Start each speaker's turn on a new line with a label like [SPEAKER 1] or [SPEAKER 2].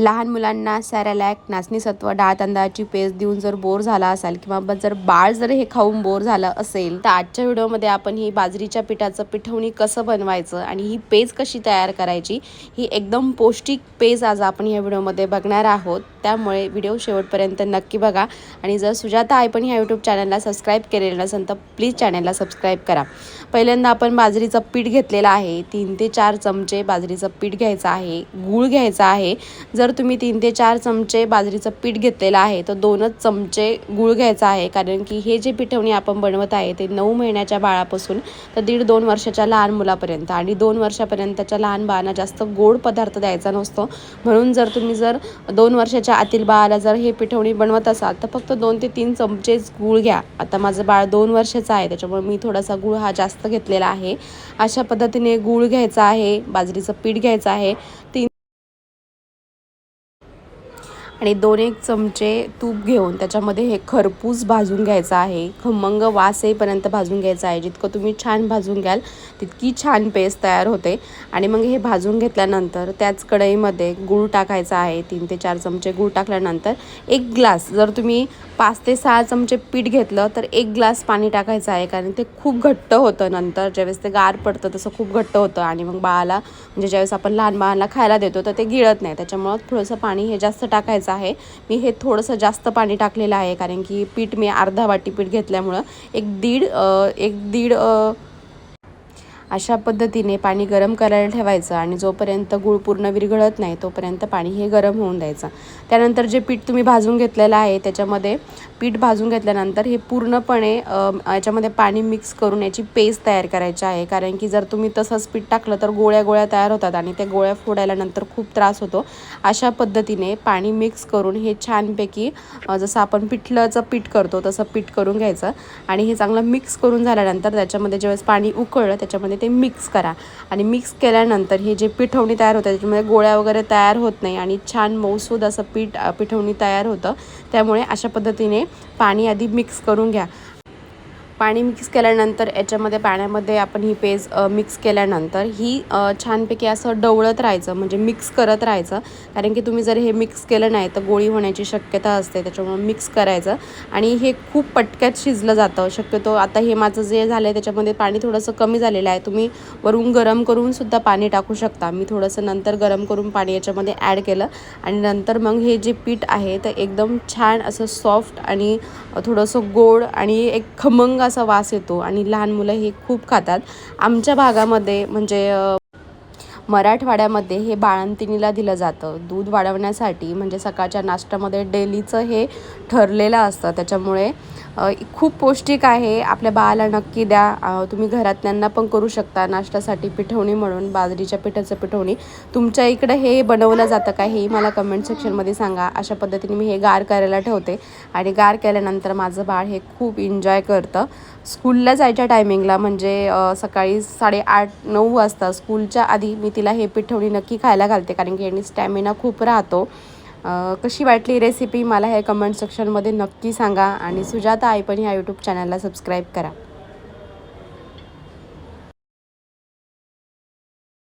[SPEAKER 1] लहान मुलांना सॅरॅलॅक नाचणीसत्व डाळ तांदळाची पेस्ट देऊन जर बोर झाला असाल किंवा जर बाळ जर हे खाऊन बोर झालं असेल तर आजच्या व्हिडिओमध्ये आपण ही बाजरीच्या पिठाचं पिठवणी कसं बनवायचं आणि ही पेज कशी तयार करायची ही एकदम पौष्टिक पेज आज आपण या व्हिडिओमध्ये बघणार आहोत. त्यामुळे व्हिडिओ शेवटपर्यंत नक्की बघा आणि जर सुजाता आहे पण ह्या यूट्यूब चॅनलला सबस्क्राईब केलेलं नसेल तर प्लीज चॅनलला सबस्क्राईब करा. पहिल्यांदा आपण बाजरीचं पीठ घेतलेलं आहे. तीन ते चार चमचे बाजरीचं पीठ घ्यायचं आहे गूळ घ्यायचा आहे. जर तुम्ही तीन ते चार चमचे बाजरीचं पीठ घेतलेलं आहे तर दोनच चमचे गूळ घ्यायचा आहे. कारण की हे जे पिठवणी आपण बनवत आहे ते नऊ महिन्याच्या बाळापासून तर दीड दोन वर्षाच्या लहान मुलापर्यंत. आणि दोन वर्षापर्यंतच्या लहान बाळांना जास्त गोड पदार्थ द्यायचा नसतो. म्हणून जर तुम्ही जर दोन वर्षाच्या आतील बाळाला जर हे पिठवणी बनवत असाल तर फक्त दोन ते तीन चमचेच गूळ घ्या. आता माझं बाळ दोन वर्षाचं आहे त्याच्यामुळे मी थोडासा गूळ हा जास्त घेतलेला आहे. अशा पद्धतीने गूळ घ्यायचा आहे बाजरीचं पीठ घ्यायचं आहे. तीन आणि दोन एक चमचे तूप घेऊन त्याच्यामध्ये हे खरपूस भाजून घ्यायचं आहे. खमंग वास येईपर्यंत भाजून घ्यायचं आहे. जितकं तुम्ही छान भाजून घ्याल तितकी छान पेस्ट तयार होते. आणि मग हे भाजून घेतल्यानंतर त्याच कढईमध्ये गूळ टाकायचा आहे. तीन ते चार चमचे गूळ टाकल्यानंतर एक ग्लास जर तुम्ही पाच ते सहा चमचे पीठ घेतलं तर एक ग्लास पाणी टाकायचं आहे. कारण ते खूप घट्ट होतं नंतर. ज्यावेळेस ते गार पडतं तसं खूप घट्ट होतं. आणि मग बाळाला म्हणजे ज्यावेळेस आपण लहान बाळाला खायला देतो तर ते गिळत नाही. त्याच्यामुळं थोडंसं पाणी हे जास्त टाकायचं आहे. मी हे थोडंसं जास्त पाणी टाकलेलं आहे कारण की पीठ मी अर्धा वाटी पीठ घेतल्यामुळं एक दीड एक दीड अशा पद्धतीने पाणी गरम करायला ठेवायचं आणि जोपर्यंत गूळ पूर्ण विरघळत नाही तोपर्यंत पाणी हे गरम होऊन द्यायचं. त्यानंतर जे पीठ तुम्ही भाजून घेतलेलं आहे त्याच्यामध्ये पीठ भाजून घेतल्यानंतर हे पूर्णपणे याच्यामध्ये पाणी मिक्स करून याची पेस्ट तयार करायची आहे. कारण की जर तुम्ही तसंच पीठ टाकलं तर गोळ्या गोळ्या तयार होतात आणि त्या गोळ्या फोडायल्यानंतर खूप त्रास होतो. अशा पद्धतीने पाणी मिक्स करून हे छानपैकी जसं आपण पिठलंचं पीठ करतो तसं पीठ करून घ्यायचं. आणि हे चांगलं मिक्स करून झाल्यानंतर त्याच्यामध्ये ज्यावेळेस पाणी उकळलं त्याच्यामध्ये ते मिक्स करा. आणि मिक्स केल्यानंतर हे जे पिठवणी तयार होतं त्याच्यामध्ये गोळ्या वगैरे तयार होत नाही आणि छान मऊसूद असं पीठ पिठवणी तयार होतं. त्यामुळे अशा पद्धतीने पाणी आधी मिक्स करून घ्या. पाणी मिक्स केल्यानंतर याच्यामध्ये पाण्यामध्ये आपण ही पेज मिक्स केल्यानंतर ही छानपैकी असं डवळत राहायचं म्हणजे मिक्स करत राहायचं. कारण की तुम्ही जर हे मिक्स केलं नाही तर गोळी होण्याची शक्यता असते त्याच्यामुळे मिक्स करायचं. आणि हे खूप पटक्यात शिजलं जातं. शक्यतो आता हे माझं जे झालं आहे त्याच्यामध्ये पाणी थोडंसं कमी झालेलं आहे. तुम्ही वरून गरम करून सुद्धा पाणी टाकू शकता. मी थोडंसं नंतर गरम करून पाणी याच्यामध्ये ॲड केलं. आणि नंतर मग हे जे पीठ आहे तर एकदम छान असं सॉफ्ट आणि थोडंसं गोड आणि एक खमंग असा वास येतो आणि लहान मुलं हे खूप खातात. आमच्या भागामध्ये म्हणजे मराठवाड्यामध्ये हे बाळंतिणीला दिलं जातं. दूध वाढवण्यासाठी म्हणजे सकाळच्या नाश्त्यामध्ये डेलीचं हे ठरलेलं असतं. त्याच्यामुळे खूप पौष्टिक आहे. आपल्या बाळाला नक्की द्या. तुम्ही घरातल्यांना पण करू शकता नाश्त्यासाठी पिठवणी म्हणून बाजरीच्या पिठाचं पिठवणी. तुमच्या इकडं हे बनवलं जातं का हेही मला कमेंट सेक्शनमध्ये सांगा. अशा पद्धतीने मी हे गार करायला ठेवते. आणि गार केल्यानंतर माझं बाळ हे खूप एन्जॉय करतं. स्कूलला जायच्या टायमिंगला म्हणजे सकाळी साडेआठ नऊ वाजता स्कूलच्या आधी मी तिला हे पिठवणी नक्की खायला घालते कारण की यांनी स्टॅमिना खूप राहतो. कशी वाटली रेसिपी मला हे कमेंट सेक्शनमध्ये नक्की सांगा आणि सुजाता आई पण ह्या यूट्यूब चॅनलला सबस्क्राईब करा.